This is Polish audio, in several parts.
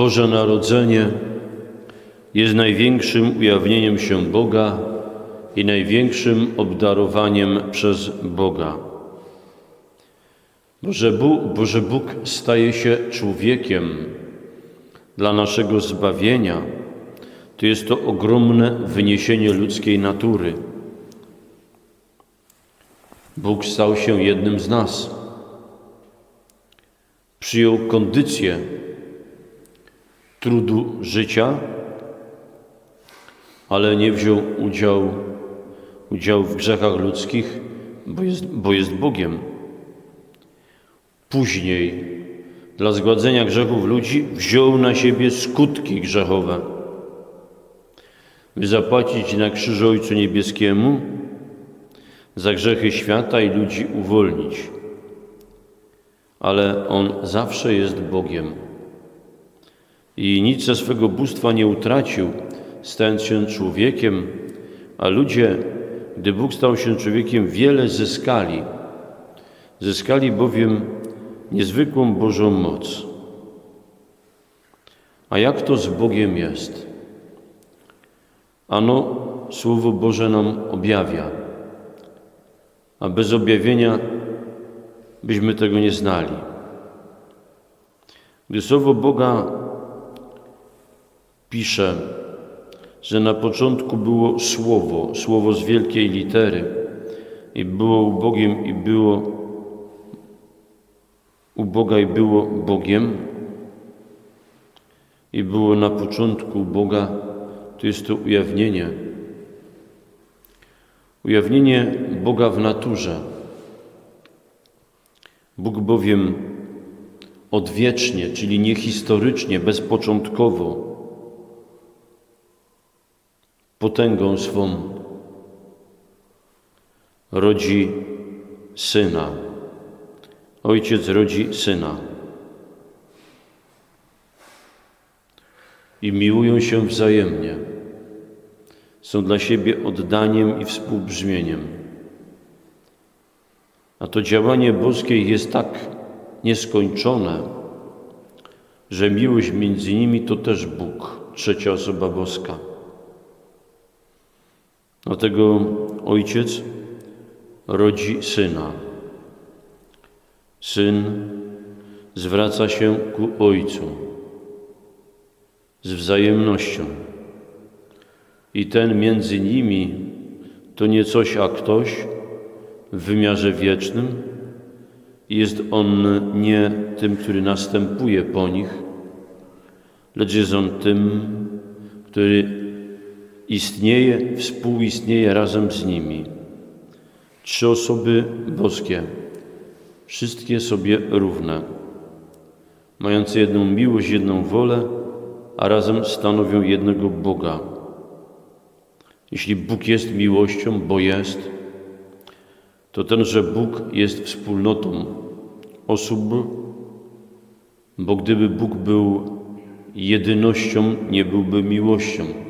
Boże Narodzenie jest największym ujawnieniem się Boga i największym obdarowaniem przez Boga. Boże Bóg, Boże Bóg staje się człowiekiem dla naszego zbawienia. To jest to ogromne wyniesienie ludzkiej natury. Bóg stał się jednym z nas. Przyjął kondycję trudu życia, ale nie wziął udziału, w grzechach ludzkich, bo jest, bo jest Bogiem. Później, dla zgładzenia grzechów ludzi, wziął na siebie skutki grzechowe, by zapłacić na krzyżu Ojcu Niebieskiemu za grzechy świata i ludzi uwolnić. Ale On zawsze jest Bogiem i nic ze swego bóstwa nie utracił, stając się człowiekiem, a ludzie, gdy Bóg stał się człowiekiem, wiele zyskali. Zyskali bowiem niezwykłą Bożą moc. A jak to z Bogiem jest? Ano, Słowo Boże nam objawia, a bez objawienia byśmy tego nie znali. Gdy Słowo Boga pisze, że na początku było Słowo, Słowo z wielkiej litery i było u Bogiem i było u Boga i było Bogiem i było na początku Boga, to jest to ujawnienie. Ujawnienie Boga w naturze. Bóg bowiem odwiecznie, czyli niehistorycznie, bezpoczątkowo, potęgą swą rodzi syna. Ojciec rodzi syna. I miłują się wzajemnie. Są dla siebie oddaniem i współbrzmieniem. A to działanie boskie jest tak nieskończone, że miłość między nimi to też Bóg, trzecia osoba boska. Dlatego ojciec rodzi syna. Syn zwraca się ku ojcu z wzajemnością. I ten między nimi to nie coś, a ktoś w wymiarze wiecznym. Jest on nie tym, który następuje po nich, lecz jest on tym, który istnieje, współistnieje razem z nimi. Trzy osoby boskie, wszystkie sobie równe, mające jedną miłość, jedną wolę, a razem stanowią jednego Boga. Jeśli Bóg jest miłością, bo jest, to tenże Bóg jest wspólnotą osób, bo gdyby Bóg był jedynością, nie byłby miłością.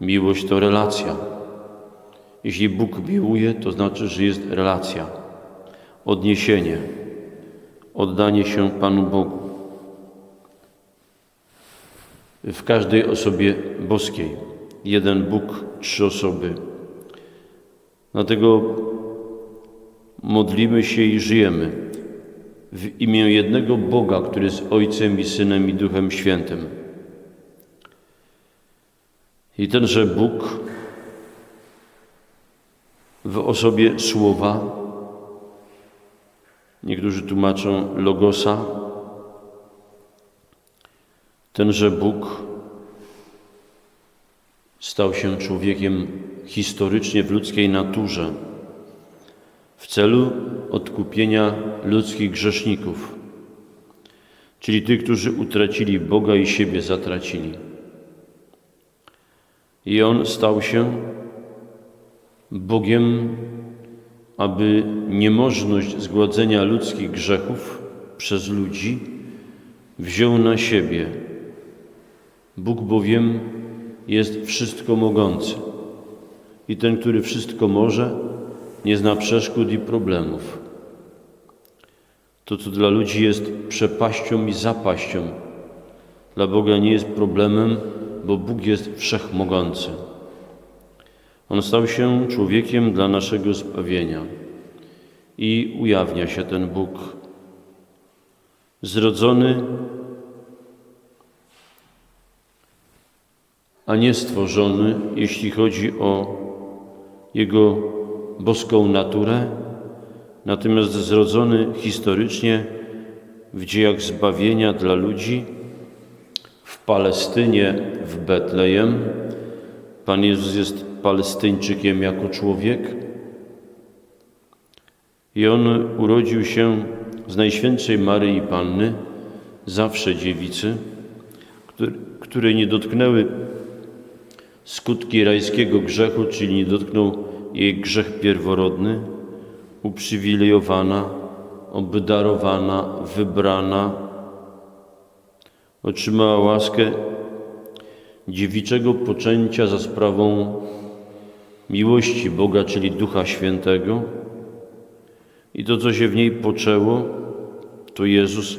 Miłość to relacja. Jeśli Bóg miłuje, to znaczy, że jest relacja, odniesienie, oddanie się Panu Bogu. W każdej osobie boskiej jeden Bóg, trzy osoby. Dlatego modlimy się i żyjemy w imię jednego Boga, który jest Ojcem i Synem i Duchem Świętym. I tenże Bóg w osobie słowa, niektórzy tłumaczą logosa, tenże Bóg stał się człowiekiem historycznie w ludzkiej naturze w celu odkupienia ludzkich grzeszników, czyli tych, którzy utracili Boga i siebie zatracili. I On stał się Bogiem, aby niemożność zgładzenia ludzkich grzechów przez ludzi wziął na siebie. Bóg bowiem jest wszystko mogący i ten, który wszystko może, nie zna przeszkód i problemów. To, co dla ludzi jest przepaścią i zapaścią, dla Boga nie jest problemem, bo Bóg jest wszechmogący. On stał się człowiekiem dla naszego zbawienia i ujawnia się ten Bóg. Zrodzony, a nie stworzony, jeśli chodzi o Jego boską naturę, natomiast zrodzony historycznie w dziejach zbawienia dla ludzi w Palestynie, w Betlejem. Pan Jezus jest Palestyńczykiem jako człowiek i On urodził się z Najświętszej Maryi Panny, zawsze dziewicy, której nie dotknęły skutki rajskiego grzechu, czyli nie dotknął jej grzech pierworodny, uprzywilejowana, obdarowana, wybrana, otrzymała łaskę dziewiczego poczęcia za sprawą miłości Boga, czyli Ducha Świętego. I to, co się w niej poczęło, to Jezus,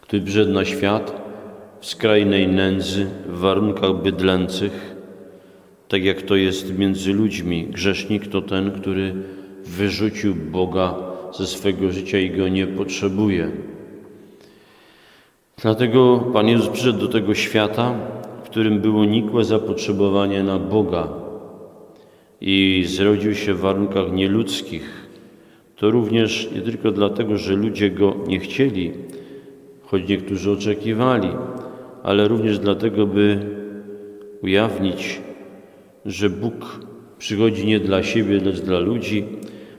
który przyszedł na świat w skrajnej nędzy, w warunkach bydlęcych, tak jak to jest między ludźmi. Grzesznik to ten, który wyrzucił Boga ze swego życia i go nie potrzebuje. Dlatego Pan Jezus przyszedł do tego świata, w którym było nikłe zapotrzebowanie na Boga i zrodził się w warunkach nieludzkich. To również nie tylko dlatego, że ludzie go nie chcieli, choć niektórzy oczekiwali, ale również dlatego, by ujawnić, że Bóg przychodzi nie dla siebie, lecz dla ludzi,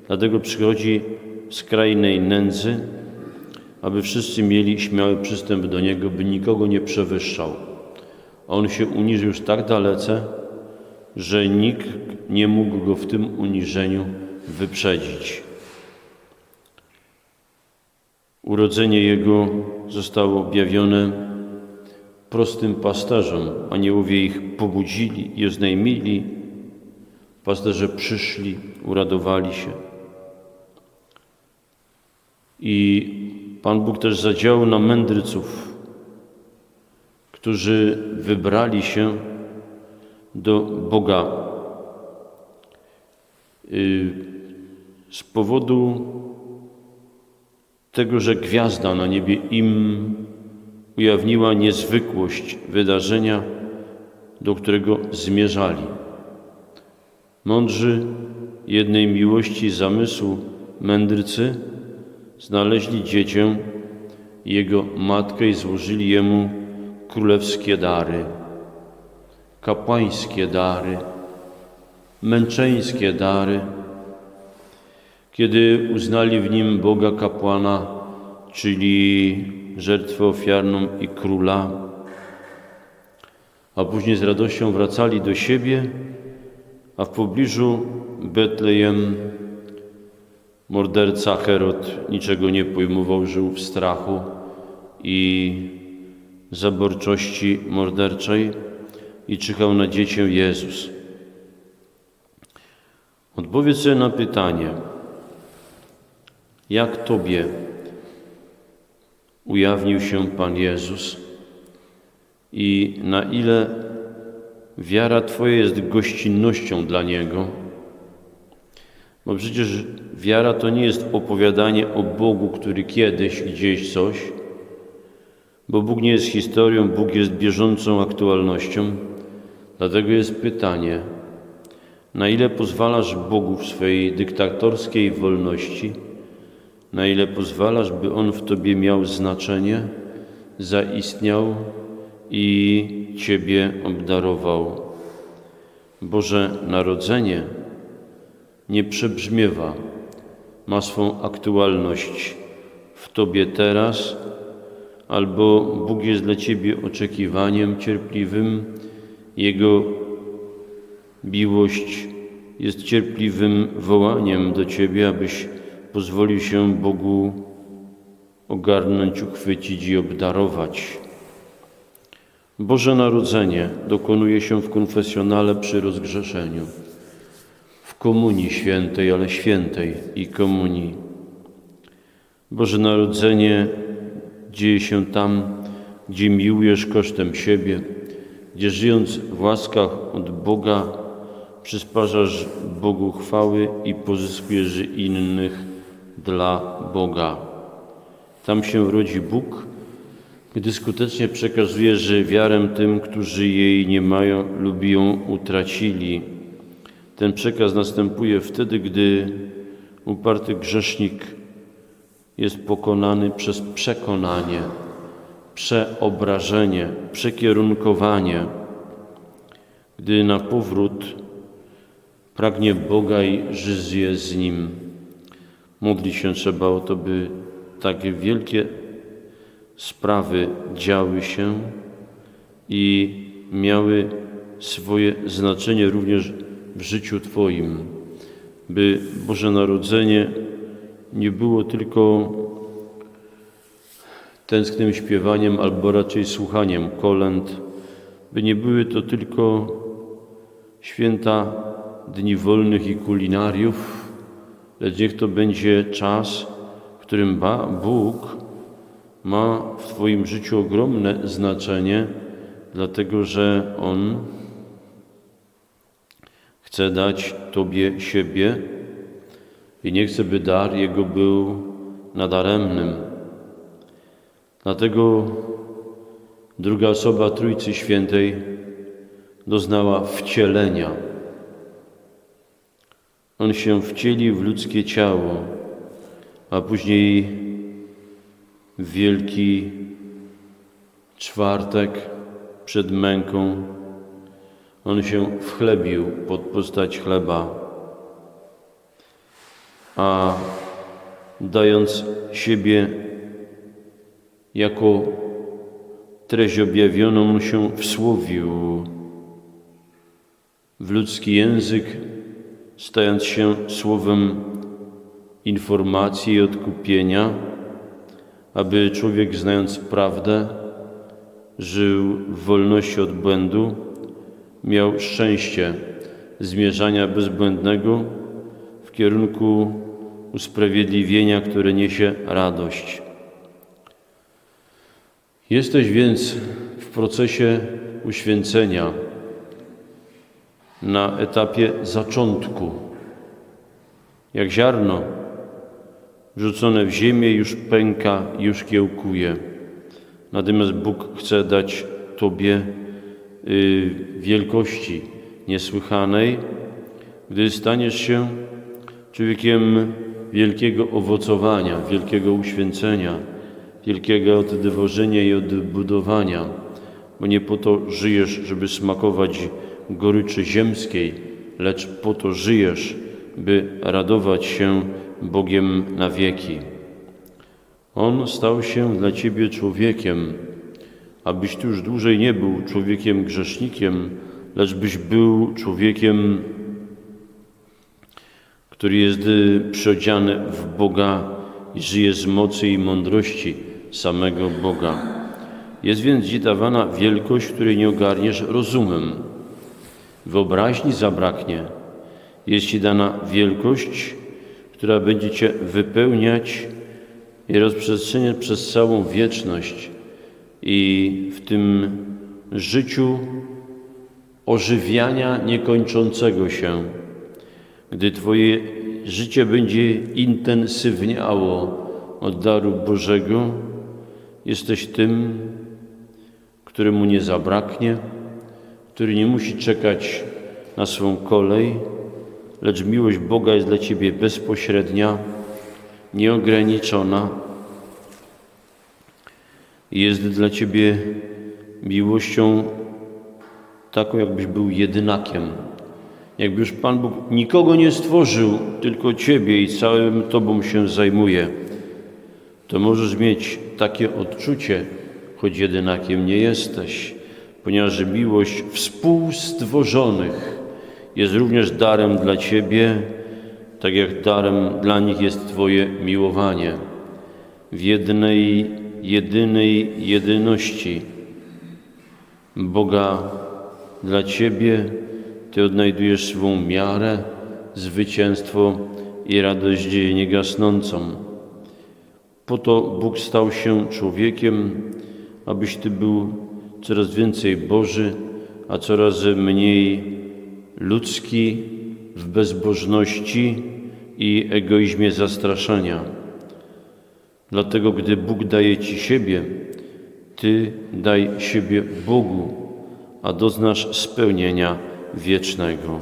dlatego przychodzi w skrajnej nędzy, aby wszyscy mieli śmiały przystęp do Niego, by nikogo nie przewyższał. On się uniżył już tak dalece, że nikt nie mógł go w tym uniżeniu wyprzedzić. Urodzenie Jego zostało objawione prostym pasterzom. Aniołowie ich pobudzili i oznajmili. Pasterze przyszli, uradowali się. I Pan Bóg też zadziałał na mędrców, którzy wybrali się do Boga y, z powodu tego, że gwiazda na niebie im ujawniła niezwykłość wydarzenia, do którego zmierzali. Mądrzy jednej miłości zamysłu mędrcy znaleźli dziecię i jego matkę i złożyli jemu królewskie dary, kapłańskie dary, męczeńskie dary. Kiedy uznali w nim Boga kapłana, czyli żertwę ofiarną i króla, a później z radością wracali do siebie, a w pobliżu Betlejem morderca Herod niczego nie pojmował, żył w strachu i zaborczości morderczej i czyhał na dziecię Jezus. Odpowiedz sobie na pytanie, jak Tobie ujawnił się Pan Jezus i na ile wiara Twoja jest gościnnością dla Niego. Bo przecież wiara to nie jest opowiadanie o Bogu, który kiedyś gdzieś coś, bo Bóg nie jest historią, Bóg jest bieżącą aktualnością. Dlatego jest pytanie, na ile pozwalasz Bogu w swojej dyktatorskiej wolności, na ile pozwalasz, by On w Tobie miał znaczenie, zaistniał i Ciebie obdarował. Boże Narodzenie nie przebrzmiewa, ma swą aktualność w Tobie teraz, albo Bóg jest dla Ciebie oczekiwaniem cierpliwym, Jego miłość jest cierpliwym wołaniem do Ciebie, abyś pozwolił się Bogu ogarnąć, uchwycić i obdarować. Boże Narodzenie dokonuje się w konfesjonale przy rozgrzeszeniu, komunii świętej, ale świętej i komunii. Boże Narodzenie dzieje się tam, gdzie miłujesz kosztem siebie, gdzie żyjąc w łaskach od Boga przysparzasz Bogu chwały i pozyskujesz innych dla Boga. Tam się rodzi Bóg, gdy skutecznie przekazuje, że wiarę tym, którzy jej nie mają lub ją utracili. Ten przekaz następuje wtedy, gdy uparty grzesznik jest pokonany przez przekonanie, przeobrażenie, przekierunkowanie, gdy na powrót pragnie Boga i żyje z Nim. Modli się trzeba o to, by takie wielkie sprawy działy się i miały swoje znaczenie również w życiu Twoim, by Boże Narodzenie nie było tylko tęsknym śpiewaniem albo raczej słuchaniem kolęd, by nie były to tylko święta dni wolnych i kulinariów, lecz niech to będzie czas, w którym Bóg ma w Twoim życiu ogromne znaczenie, dlatego że On chce dać Tobie siebie i nie chce, by dar Jego był nadaremnym. Dlatego druga osoba Trójcy Świętej doznała wcielenia. On się wcielił w ludzkie ciało, a później w Wielki Czwartek przed męką on się wchlebił pod postać chleba, a dając siebie jako treść objawioną, on się wsłowił w ludzki język, stając się słowem informacji i odkupienia, aby człowiek, znając prawdę, żył w wolności od błędu, miał szczęście zmierzania bezbłędnego w kierunku usprawiedliwienia, które niesie radość. Jesteś więc w procesie uświęcenia na etapie zaczątku. Jak ziarno rzucone w ziemię już pęka, już kiełkuje. Natomiast Bóg chce dać Tobie wielkości niesłychanej, gdy staniesz się człowiekiem wielkiego owocowania, wielkiego uświęcenia, wielkiego oddewożenia i odbudowania, bo nie po to żyjesz, żeby smakować goryczy ziemskiej, lecz po to żyjesz, by radować się Bogiem na wieki. On stał się dla Ciebie człowiekiem, abyś Ty już dłużej nie był człowiekiem grzesznikiem, lecz byś był człowiekiem, który jest przyodziany w Boga i żyje z mocy i mądrości samego Boga. Jest więc Ci dawana wielkość, której nie ogarniesz rozumem. Wyobraźni zabraknie. Jest Ci dana wielkość, która będzie Cię wypełniać i rozprzestrzeniać przez całą wieczność i w tym życiu ożywiania niekończącego się, gdy Twoje życie będzie intensywniało od daru Bożego, jesteś tym, któremu nie zabraknie, który nie musi czekać na swą kolej, lecz miłość Boga jest dla Ciebie bezpośrednia, nieograniczona jest dla Ciebie miłością taką, jakbyś był jedynakiem. Jakby już Pan Bóg nikogo nie stworzył, tylko Ciebie i całym Tobą się zajmuje, to możesz mieć takie odczucie, choć jedynakiem nie jesteś, ponieważ miłość współstworzonych jest również darem dla Ciebie, tak jak darem dla nich jest Twoje miłowanie w jednej, jedynej jedyności Boga dla Ciebie. Ty odnajdujesz swą miarę, zwycięstwo i radość niegasnącą. Po to Bóg stał się człowiekiem, abyś Ty był coraz więcej Boży, a coraz mniej ludzki w bezbożności i egoizmie zastraszania. Dlatego, gdy Bóg daje Ci siebie, Ty daj siebie Bogu, a doznasz spełnienia wiecznego.